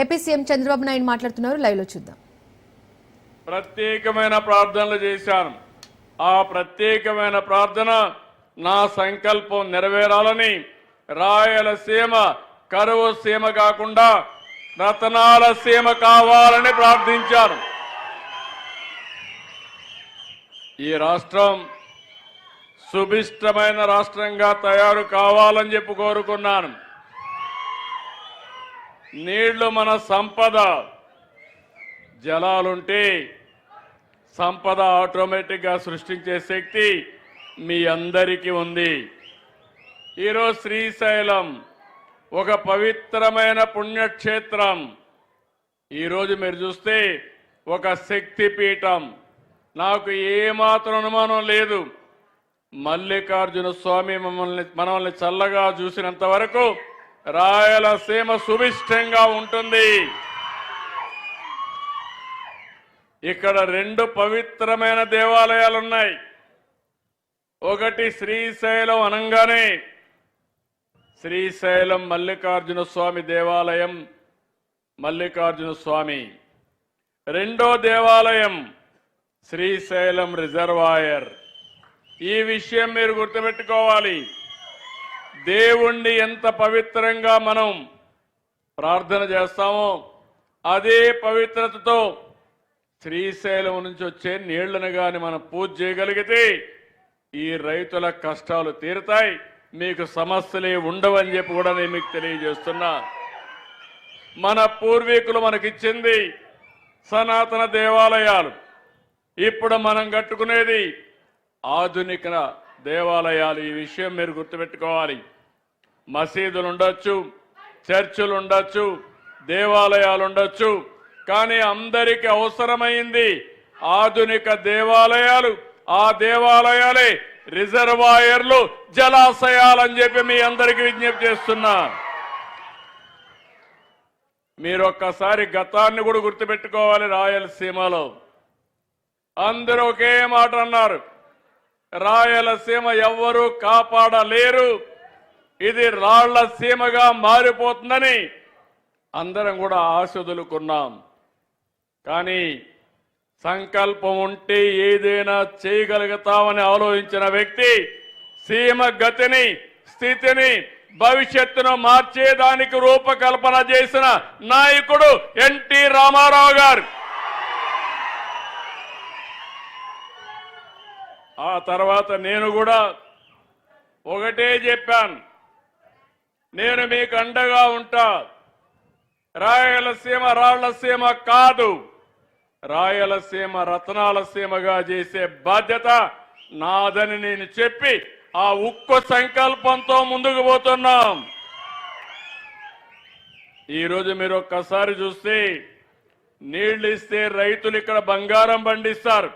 AP CM Chandrababu Naidu మాట్లాడుతున్నారు. లైవ్లో చూద్దాం. ప్రత్యేకమైన ప్రార్థనలు చేశాను. ఆ ప్రత్యేకమైన ప్రార్థన నా సంకల్పం నెరవేరాలని రాయలసీమ కరువు సీమ కాకుండా రతనాల సీమ కావాలని ప్రార్థించారు. ఈ రాష్ట్రం సుభిష్టమైన రాష్ట్రంగా తయారు కావాలని చెప్పి కోరుకున్నాను. నీళ్ళు మన సంపద. జలాలుంటే సంపద ఆటోమేటిక్గా సృష్టించే శక్తి మీ అందరికీ ఉంది. ఈరోజు శ్రీశైలం ఒక పవిత్రమైన పుణ్యక్షేత్రం. ఈరోజు మీరు చూస్తే ఒక శక్తి పీఠం నాకు ఏమాత్రం అనుమానం లేదు. మల్లికార్జున స్వామి మమ్మల్ని మనల్ని చల్లగా చూసినంత వరకు రాయలసీమ సుభిష్టంగా ఉంటుంది. ఇక్కడ రెండు పవిత్రమైన దేవాలయాలు ఉన్నాయి ఒకటి శ్రీశైలం అనంగానే శ్రీశైలం మల్లికార్జున స్వామి దేవాలయం మల్లికార్జున స్వామి. రెండో దేవాలయం శ్రీశైలం రిజర్వాయర్. ఈ విషయం మీరు గుర్తుపెట్టుకోవాలి. దేవుణ్ణి ఎంత పవిత్రంగా మనం ప్రార్థన చేస్తామో అదే పవిత్రతతో శ్రీశైలం నుంచి వచ్చే నీళ్ళను కానీ మనం పూజ చేయగలిగితే ఈ రైతుల కష్టాలు తీరుతాయి. మీకు సమస్యలే ఉండవని చెప్పి కూడా నేను మీకు తెలియజేస్తున్నా. మన పూర్వీకులు మనకిచ్చింది సనాతన దేవాలయాలు. ఇప్పుడు మనం కట్టుకునేది ఆధునిక దేవాలయాలు. ఈ విషయం మీరు గుర్తుపెట్టుకోవాలి. మసీదులు ఉండొచ్చు చర్చిలు ఉండొచ్చు దేవాలయాలు ఉండొచ్చు కానీ అందరికి అవసరమైంది ఆధునిక దేవాలయాలు. ఆ దేవాలయాలే రిజర్వాయర్లు జలాశయాలని చెప్పి మీ అందరికి విజ్ఞప్తి చేస్తున్నా. మీరు ఒక్కసారి గతాన్ని కూడా గుర్తుపెట్టుకోవాలి రాయలసీమలో. అందరూ ఒకే మాట అన్నారు. రాయలసీమ ఎవ్వరూ కాపాడలేరు. ఇది రాళ్ళ సీమగా మారిపోతుందని అందరం కూడా ఆశదులుకున్నాం. కానీ సంకల్పం ఉంటే ఏదైనా చేయగలుగుతామని ఆలోచించిన వ్యక్తి సీమ గతిని స్థితిని భవిష్యత్తును మార్చేదానికి రూపకల్పన చేసిన నాయకుడు ఎన్టీ రామారావు గారు. ఆ తర్వాత నేను కూడా ఒకటే చెప్పాను. నేను మీకు అండగా ఉంటా. రాయలసీమ రాళ్ళసీమ కాదు. రాయలసీమ రత్నాలసీమగా చేసే బాధ్యత నాదని నేను చెప్పి ఆ ఉక్కు సంకల్పంతో ముందుకు పోతున్నాం. ఈరోజు మీరు ఒక్కసారి చూస్తే నీళ్ళు ఇస్తే రైతులు ఇక్కడ బంగారం పండిస్తారు.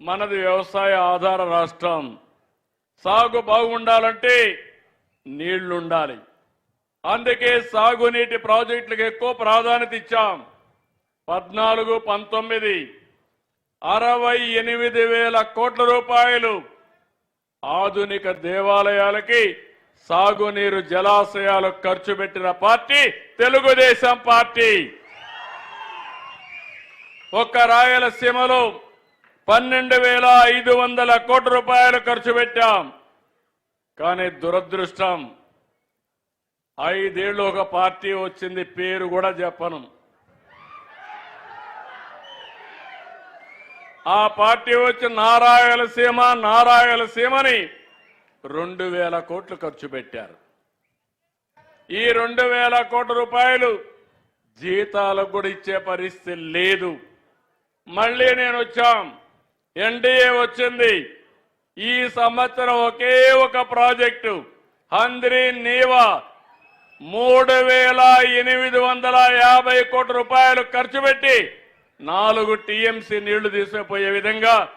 మనది వ్యవసాయ ఆధార రాష్ట్రం. సాగు బాగుండాలంటే నీళ్ళుండాలి. అందుకే సాగునీటి ప్రాజెక్టులకు ఎక్కువ ప్రాధాన్యత ఇచ్చాం. పద్నాలుగు పంతొమ్మిది అరవై ఎనిమిది వేల కోట్ల రూపాయలు ఆధునిక దేవాలయాలకి సాగునీరు జలాశయాలు ఖర్చు పెట్టిన పార్టీ తెలుగుదేశం పార్టీ. ఒక్క రాయలసీమలో పన్నెండు వేల ఐదు వందల కోట్ల రూపాయలు ఖర్చు పెట్టాం. కానీ దురదృష్టం ఐదేళ్ళు ఒక పార్టీ వచ్చింది పేరు కూడా చెప్పను. ఆ పార్టీ వచ్చి నారాయణసీమ నారాయణసీమని రెండు వేల కోట్లు ఖర్చు పెట్టారు. ఈ రెండు వేల కోట్ల రూపాయలు జీతాలకు కూడా ఇచ్చే పరిస్థితి లేదు. మళ్ళీ నేను వచ్చాం. ఎన్డీఏ వచ్చింది. ఈ సంవత్సరం ఒకే ఒక ప్రాజెక్టు. హంద్రి నీవా. మూడు వేల ఎనిమిది వందల యాభై కోట్ల రూపాయలు ఖర్చు పెట్టి నాలుగు టీఎంసీ నీళ్ళు తీసుకుపోయే విధంగా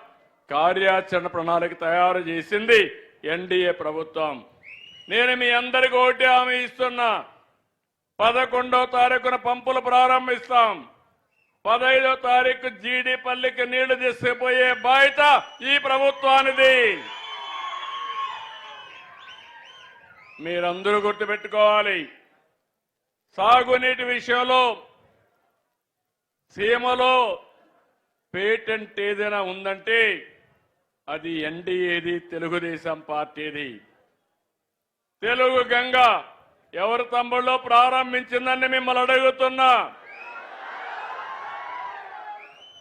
కార్యాచరణ ప్రణాళిక తయారు చేసింది ఎన్డీఏ ప్రభుత్వం. నేను మీ అందరికి ఓటు హామీ ఇస్తున్నా. పదకొండో తారీఖున పంపులు ప్రారంభిస్తాం. పదహైదో తారీఖు జీడి పల్లికి నీళ్ళు తీసుకుపోయే బాధ్యత ఈ ప్రభుత్వానిది. మీరందరూ గుర్తుపెట్టుకోవాలి. సాగునీటి విషయంలో సీమలో పేటెంట్ ఏదైనా ఉందంటే అది ఎన్డీఏది తెలుగుదేశం పార్టీది. తెలుగు గంగ ఎవరు తమ్ముళ్ళు ప్రారంభించిందని మిమ్మల్ని అడుగుతున్నా.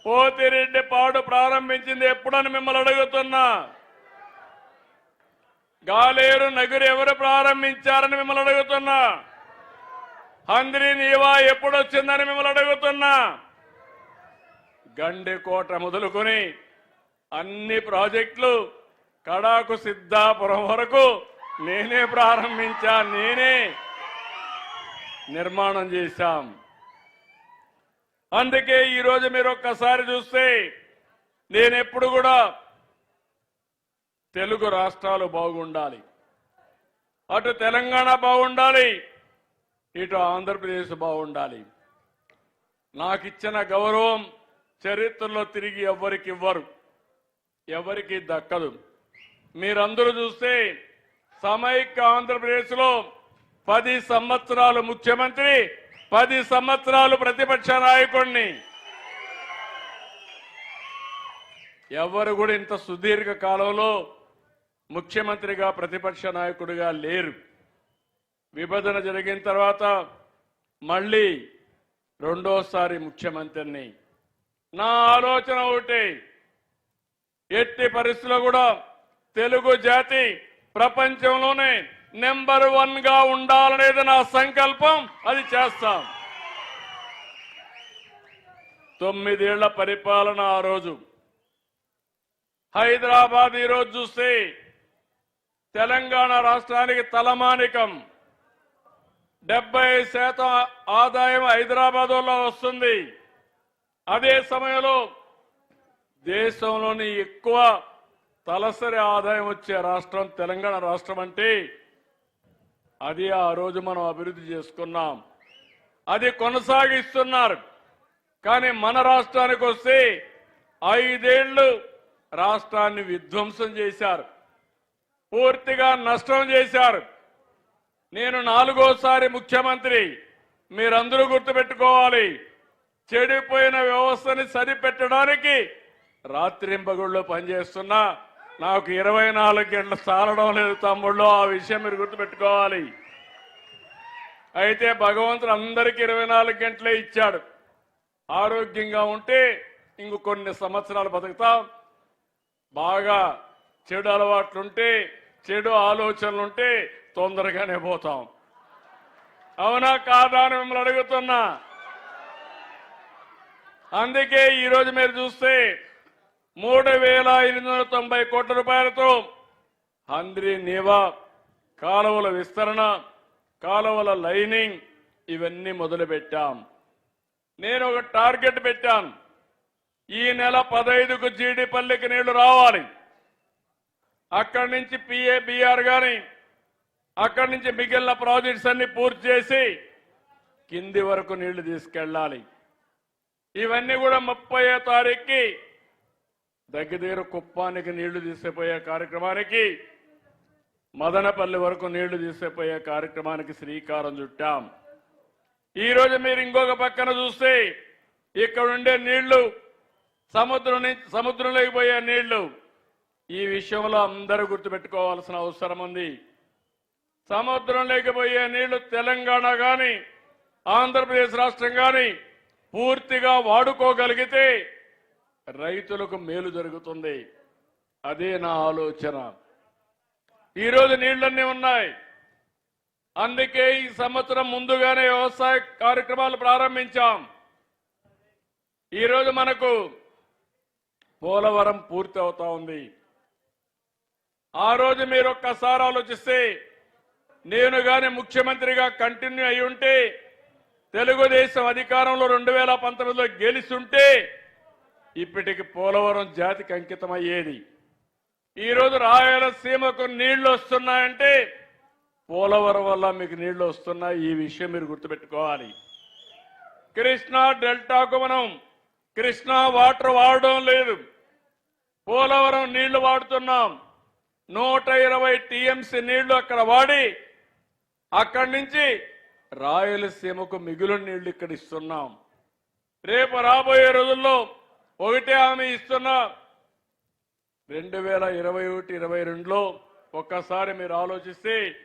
పోతిరెడ్డి పాడు ప్రారంభించింది ఎప్పుడని మిమ్మల్ని అడుగుతున్నా? గాలేరు నగురు ఎవరు ప్రారంభించారని మిమ్మల్ని అడుగుతున్నా? హంద్రి నీవా ఎప్పుడు వచ్చిందని మిమ్మల్ని అడుగుతున్నా? గండికోట మొదలుకొని అన్ని ప్రాజెక్టులు కడాకు సిద్ధాపురం వరకు నేనే ప్రారంభించా నేనే నిర్మాణం చేశాం. అందుకే ఈరోజు మీరు ఒక్కసారి చూస్తే నేను ఎప్పుడు కూడా తెలుగు రాష్ట్రాలు బాగుండాలి. అటు తెలంగాణ బాగుండాలి ఇటు ఆంధ్రప్రదేశ్ బాగుండాలి. నాకు ఇచ్చిన గౌరవం చరిత్రలో తిరిగి ఎవ్వరికి ఇవ్వరు ఎవరికి దక్కదు. మీరందరూ చూస్తే సమైక్య ఆంధ్రప్రదేశ్లో పది సంవత్సరాలు ముఖ్యమంత్రి పది సంవత్సరాలు ప్రతిపక్ష నాయకుడిని ఎవరు కూడా ఇంత సుదీర్ఘ కాలంలో ముఖ్యమంత్రిగా ప్రతిపక్ష నాయకుడిగా లేరు. విభజన జరిగిన తర్వాత మళ్ళీ రెండోసారి ముఖ్యమంత్రిని. నా ఆలోచన ఒకటి ఎట్టి పరిస్థితుల్లో కూడా తెలుగు జాతి ప్రపంచంలోనే నెంబర్ వన్గా ఉండాలనేది నా సంకల్పం. అది చేస్తాం. తొమ్మిదేళ్ళ పరిపాలన ఆ రోజు. హైదరాబాద్ ఈరోజు చూస్తే తెలంగాణ రాష్ట్రానికి తలమానికం. డెబ్బై శాతం ఆదాయం హైదరాబాద్లో వస్తుంది. అదే సమయంలో దేశంలోని ఎక్కువ తలసరి ఆదాయం వచ్చే రాష్ట్రం తెలంగాణ రాష్ట్రం అంటే అది ఆ రోజు మనం అభివృద్ధి చేసుకున్నాం. అది కొనసాగిస్తున్నారు. కానీ మన రాష్ట్రానికి వస్తే ఐదేళ్ళు రాష్ట్రాన్ని విధ్వంసం చేశారు. పూర్తిగా నష్టం చేశారు. నేను నాలుగోసారి ముఖ్యమంత్రి. మీరందరూ గుర్తుపెట్టుకోవాలి. చెడిపోయిన వ్యవస్థని సరిపెట్టడానికి రాత్రింపగుళ్ళు పనిచేస్తున్నా. నాకు ఇరవై నాలుగు గంటలు చాలడం లేదు తమ్ముళ్ళు ఆ విషయం మీరు గుర్తుపెట్టుకోవాలి. అయితే భగవంతుడు అందరికీ ఇరవై నాలుగు గంటలే ఇచ్చాడు. ఆరోగ్యంగా ఉంటే ఇంక కొన్ని సంవత్సరాలు బతుకుతాం. బాగా చెడు అలవాట్లుంటే చెడు ఆలోచనలుంటే తొందరగానే పోతాం. అవునా కాదా అని మిమ్మల్ని అడుగుతున్నా. అందుకే ఈరోజు మీరు చూస్తే మూడు వేల ఎనిమిది వందల తొంభై కోట్ల రూపాయలతో హంద్రి నీవా కాలువల విస్తరణ కాలువల లైనింగ్ ఇవన్నీ మొదలుపెట్టాం. నేను ఒక టార్గెట్ పెట్టాను. ఈ నెల పదైదుకు జీడిపల్లికి నీళ్ళు రావాలి. అక్కడి నుంచి పిఏబిఆర్ గాని అక్కడి నుంచి మిగిలిన ప్రాజెక్ట్స్ అన్ని పూర్తి చేసి కింది వరకు నీళ్ళు తీసుకెళ్ళాలి. ఇవన్నీ కూడా ముప్పై తారీఖుకి దగ్గర దగ్గర కుప్పానికి నీళ్ళు తీసుకుపోయే కార్యక్రమానికి మదనపల్లి వరకు నీళ్ళు తీసుకుపోయే కార్యక్రమానికి శ్రీకారం చుట్టాం. ఈరోజు మీరు ఇంకొక పక్కన చూస్తే ఇక్కడ ఉండే నీళ్ళు సముద్రం సముద్రంలోకి పోయే నీళ్ళు. ఈ విషయంలో అందరూ గుర్తుపెట్టుకోవాల్సిన అవసరం ఉంది. సముద్రంలోకి పోయే నీళ్ళు తెలంగాణ కానీ ఆంధ్రప్రదేశ్ రాష్ట్రం కానీ పూర్తిగా వాడుకోగలిగితే రైతులకు మేలు జరుగుతుంది. అదే నా ఆలోచన. ఈరోజు నీళ్ళన్నీ ఉన్నాయి. అందుకే ఈ సంవత్సరం ముందుగానే వ్యవసాయ కార్యక్రమాలు ప్రారంభించాం. ఈరోజు మనకు పోలవరం పూర్తి అవుతా ఉంది. ఆ రోజు మీరు ఒక్కసారి ఆలోచిస్తే నేను గాని ముఖ్యమంత్రిగా కంటిన్యూ అయి ఉంటే తెలుగుదేశం అధికారంలో రెండు వేల పంతొమ్మిదిలో గెలిస్తుంటే ఇప్పటికి పోలవరం జాతికి అంకితం అయ్యేది ఈరోజు రాయలసీమకు నీళ్ళు వస్తున్నాయంటే పోలవరం వల్ల మీకు నీళ్ళు వస్తున్నాయి. ఈ విషయం మీరు గుర్తుపెట్టుకోవాలి. కృష్ణా డెల్టాకు మనం కృష్ణా వాటర్ వాడడం లేదు. పోలవరం నీళ్ళు వాడుతున్నాం. నూట ఇరవై టీఎంసీ నీళ్ళు అక్కడ వాడి అక్కడి నుంచి రాయలసీమకు మిగులు నీళ్ళు ఇక్కడ ఇస్తున్నాం. రేపు రాబోయే రోజుల్లో ఒకటే హామీ ఇస్తున్నా. రెండు వేల ఇరవై ఒకటి ఇరవై రెండులో ఒక్కసారి మీరు ఆలోచిస్తే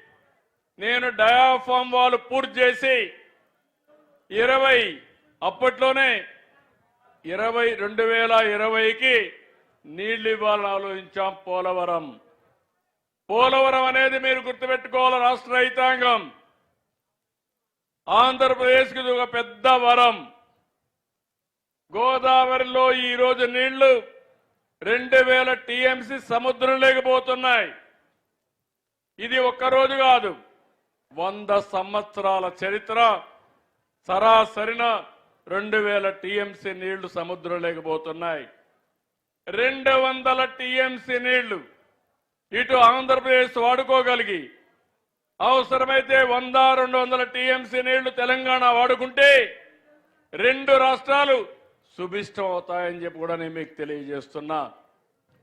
నేను డయాఫామ్ వాళ్ళు పూర్తి చేసి ఇరవై అప్పట్లోనే ఇరవై రెండు వేల ఇరవైకి నీళ్ళు ఇవ్వాలని ఆలోచించాం పోలవరం. పోలవరం అనేది మీరు గుర్తుపెట్టుకోవాలి రాష్ట్ర రైతాంగం. ఆంధ్రప్రదేశ్కి ఒక పెద్ద వరం. గోదావరిలో ఈ రోజు నీళ్ళు రెండు వేల టీఎంసీ సముద్రం లేకపోతున్నాయి ఇది ఒక్క రోజు కాదు. వంద సంవత్సరాల చరిత్ర సరాసరిన రెండు వేల టీఎంసీ నీళ్ళు సముద్రం లేకపోతున్నాయి రెండు వందల టీఎంసీ నీళ్ళు ఇటు ఆంధ్రప్రదేశ్ వాడుకోగలిగి అవసరమైతే వంద రెండు వందల టీఎంసీ నీళ్ళు తెలంగాణ వాడుకుంటే రెండు రాష్ట్రాలు సుభిష్టం అవుతాయని చెప్పి కూడా నేను మీకు తెలియజేస్తున్నా.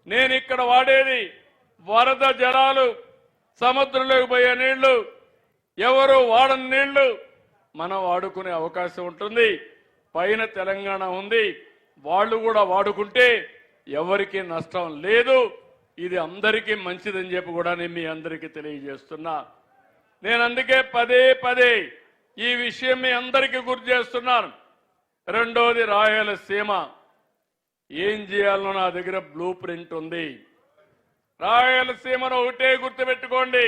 నేను ఇక్కడ వాడేది వరద జలాలు సముద్రంలోకి పోయే నీళ్ళు ఎవరు వాడని నీళ్ళు మనం వాడుకునే అవకాశం ఉంటుంది. పైన తెలంగాణ ఉంది. వాళ్ళు కూడా వాడుకుంటే ఎవరికి నష్టం లేదు. ఇది అందరికీ మంచిదని చెప్పి కూడా నేను మీ అందరికీ తెలియజేస్తున్నా. నేను అందుకే పదే పదే ఈ విషయం మీ అందరికీ గుర్తు చేస్తున్నాను. రెండోది రాయలసీమ. ఏం చేయాలనో నా దగ్గర బ్లూ ప్రింట్ ఉంది. రాయలసీమను ఒకటే గుర్తుపెట్టుకోండి.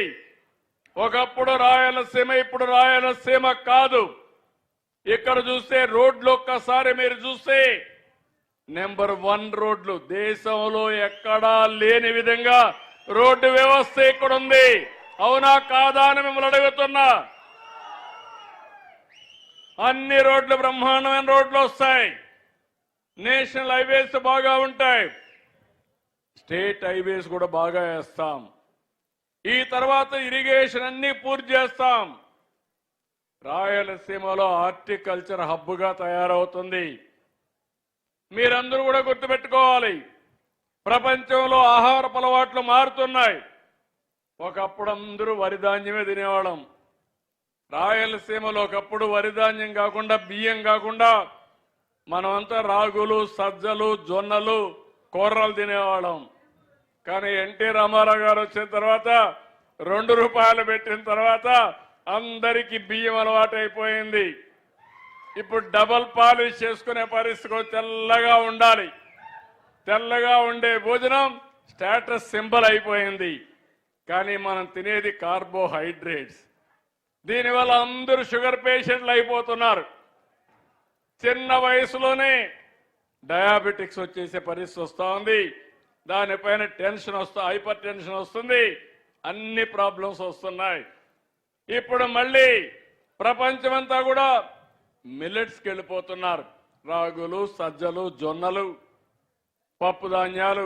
ఒకప్పుడు రాయలసీమ ఇప్పుడు రాయలసీమ కాదు. ఇక్కడ చూస్తే రోడ్లు ఒక్కసారి మీరు చూస్తే నెంబర్ వన్ రోడ్లు. దేశంలో ఎక్కడా లేని విధంగా రోడ్డు వ్యవస్థ ఇక్కడ ఉంది అవునా కాదా అని మిమ్మల్ని అడుగుతున్నా. అన్ని రోడ్లు బ్రహ్మాండమైన రోడ్లు వస్తాయి. నేషనల్ హైవేస్ బాగా ఉంటాయి. స్టేట్ హైవేస్ కూడా బాగా వేస్తాం. ఈ తర్వాత ఇరిగేషన్ అన్ని పూర్తి చేస్తాం. రాయలసీమలో హార్టికల్చర్ హబ్గా తయారవుతుంది. మీరందరూ కూడా గుర్తుపెట్టుకోవాలి. ప్రపంచంలో ఆహార అలవాట్లు మారుతున్నాయి. ఒకప్పుడు అందరూ వరి ధాన్యమే తినేవాళ్ళం. రాయలసీమలో ఒకప్పుడు వరిధాన్యం కాకుండా బియ్యం కాకుండా మనమంతా రాగులు సజ్జలు జొన్నలు కూరలు తినేవాళ్ళం. కానీ ఎన్టీ రామారావు గారు వచ్చిన తర్వాత రెండు రూపాయలు పెట్టిన తర్వాత అందరికీ బియ్యం అలవాటు అయిపోయింది ఇప్పుడు డబల్ పాలిష్ చేసుకునే పరిస్థితికి తెల్లగా ఉండాలి. తెల్లగా ఉండే భోజనం స్టేటస్ సింబల్ అయిపోయింది. కానీ మనం తినేది కార్బోహైడ్రేట్స్. దీనివల్ల అందరూ షుగర్ పేషెంట్లు అయిపోతున్నారు. చిన్న వయసులోనే డయాబెటిక్స్ వచ్చేసే పరిస్థితి వస్తూ ఉంది దానిపైన టెన్షన్ వస్తూ హైపర్ టెన్షన్ వస్తుంది. అన్ని ప్రాబ్లమ్స్ వస్తున్నాయి. ఇప్పుడు మళ్ళీ ప్రపంచమంతా కూడా మిల్లెట్స్కి వెళ్ళిపోతున్నారు. రాగులు సజ్జలు జొన్నలు పప్పు ధాన్యాలు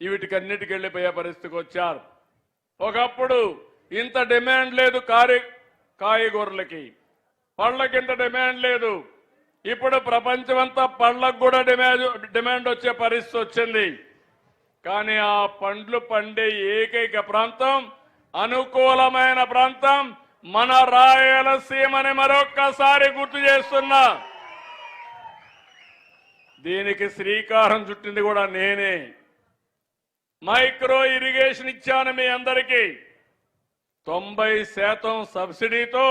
వీటికన్నిటికి వెళ్ళిపోయే పరిస్థితికి వచ్చారు. ఒకప్పుడు ఇంత డిమాండ్ లేదు కారి కాయగూరలకి. పళ్ళకి ఇంత డిమాండ్ లేదు. ఇప్పుడు ప్రపంచమంతా పళ్ళకు కూడా డిమాండ్ డిమాండ్ వచ్చే పరిస్థితి వచ్చింది. కానీ ఆ పండ్లు పండే ఏకైక ప్రాంతం అనుకూలమైన ప్రాంతం మన రాయలసీమని మరొక్కసారి గుర్తు చేస్తున్నా. దీనికి శ్రీకారం చుట్టింది కూడా నేనే. మైక్రో ఇరిగేషన్ ఇచ్చాను మీ అందరికీ. తొంభై శాతం సబ్సిడీతో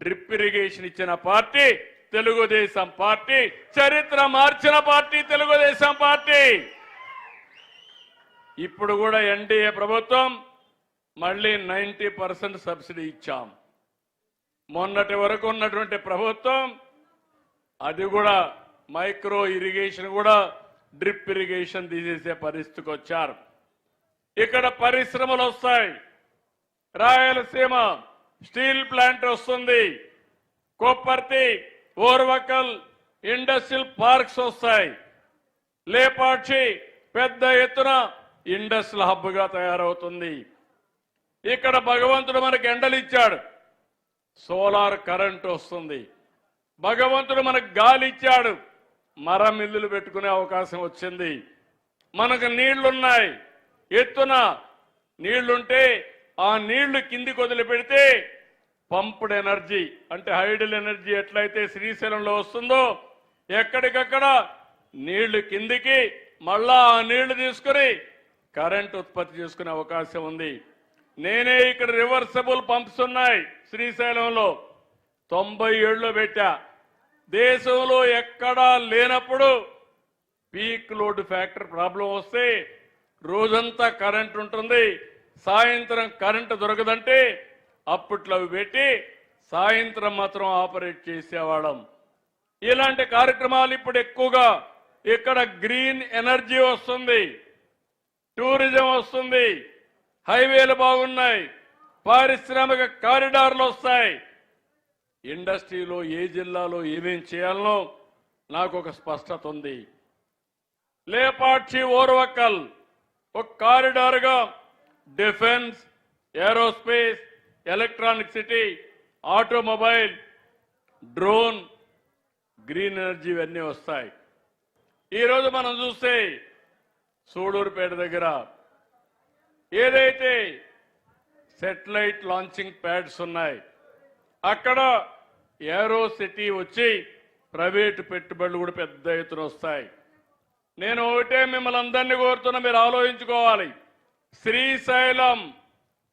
డ్రిప్ ఇరిగేషన్ ఇచ్చిన పార్టీ తెలుగుదేశం పార్టీ చరిత్ర మార్చిన పార్టీ తెలుగుదేశం పార్టీ. ఇప్పుడు కూడా ఎన్డీఏ ప్రభుత్వం మళ్ళీ నైంటీ పర్సెంట్ సబ్సిడీ ఇచ్చాం. మొన్నటి వరకు ఉన్నటువంటి ప్రభుత్వం అది కూడా మైక్రో ఇరిగేషన్ కూడా డ్రిప్ ఇరిగేషన్ తీసేసే పరిస్థితికి వచ్చారు. ఇక్కడ పరిశ్రమలు వస్తాయి. రాయలసీమ స్టీల్ ప్లాంట్ వస్తుంది. కొప్పర్తి ఓర్వకల్ ఇండస్ట్రియల్ పార్క్స్ వస్తాయి. లేపాక్షి పెద్ద ఎత్తున ఇండస్ట్రియల్ హబ్గా తయారవుతుంది. ఇక్కడ భగవంతుడు మనకు ఎండలు ఇచ్చాడు. సోలార్ కరెంట్ వస్తుంది. భగవంతుడు మనకు గాలి ఇచ్చాడు. మరం పెట్టుకునే అవకాశం వచ్చింది. మనకు నీళ్ళున్నాయి. ఎత్తున నీళ్ళుంటే ఆ నీళ్ళు కిందికి వదిలిపెడితే పంప్డ్ ఎనర్జీ అంటే హైడల్ ఎనర్జీ ఎట్లయితే శ్రీశైలంలో వస్తుందో ఎక్కడికక్కడ నీళ్ళు కిందికి మళ్ళా ఆ నీళ్ళు తీసుకుని కరెంట్ ఉత్పత్తి చేసుకునే అవకాశం ఉంది. నేనే ఇక్కడ రివర్సబుల్ పంప్స్ ఉన్నాయి శ్రీశైలంలో. తొంభై ఏళ్ళు పెట్టా. దేశంలో ఎక్కడా లేనప్పుడు పీక్ లోడ్ ఫ్యాక్టర్ ప్రాబ్లం వస్తే రోజంతా కరెంట్ ఉంటుంది. సాయంత్రం కరెంటు దొరకదంటే అప్పట్లో అవి పెట్టి సాయంత్రం మాత్రం ఆపరేట్ చేసేవాళ్ళం. ఇలాంటి కార్యక్రమాలు ఇప్పుడు ఎక్కువగా ఇక్కడ గ్రీన్ ఎనర్జీ వస్తుంది టూరిజం వస్తుంది హైవేలు బాగున్నాయి పారిశ్రామిక కారిడార్లు వస్తాయి. ఇండస్ట్రీలో ఏ జిల్లాలో ఏమేం చేయాలనో నాకు ఒక స్పష్టత ఉంది. లేపాక్షి ఓర్వకల్ ఒక కారిడార్గా defence aerospace electronic city automobile drone green energy ఇవన్నీ వస్తాయి. ఈరోజు మనం చూస్తే సూడూరుపేట దగ్గర ఏదైతే సెటిలైట్ లాంచింగ్ ప్యాడ్స్ ఉన్నాయి అక్కడ ఏరో సిటీ వచ్చి ప్రైవేటు పెట్టుబడులు కూడా పెద్ద ఎత్తున వస్తాయి. నేను ఒకటే మిమ్మల్ని అందరినీ కోరుతున్నా మీరు ఆలోచించుకోవాలి. శ్రీశైలం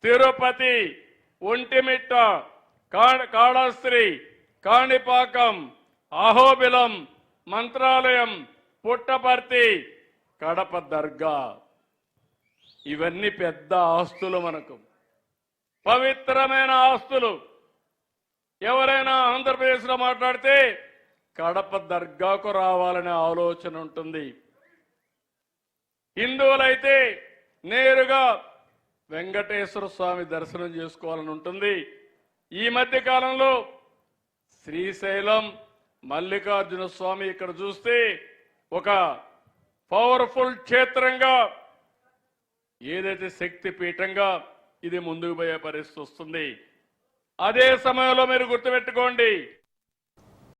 తిరుపతి ఒంటిమిట్ట కా- కాణిపాకం అహోబిలం మంత్రాలయం పుట్టపర్తి కడప దర్గా. ఇవన్నీ పెద్ద ఆస్తులు మనకు. పవిత్రమైన ఆస్తులు. ఎవరైనా ఆంధ్రప్రదేశ్లో మాట్లాడితే కడప దర్గాకు రావాలనే ఆలోచన ఉంటుంది. హిందువులైతే నేరుగా వెంకటేశ్వర స్వామి దర్శనం చేసుకోవాలని ఉంటుంది. ఈ మధ్య కాలంలో శ్రీశైలం మల్లికార్జున స్వామి ఇక్కడ చూస్తే ఒక పవర్ఫుల్ క్షేత్రంగా ఏదైతే శక్తి పీఠంగా ఇది ముందుకు పోయే పరిస్థితి వస్తుంది. అదే సమయంలో మీరు గుర్తుపెట్టుకోండి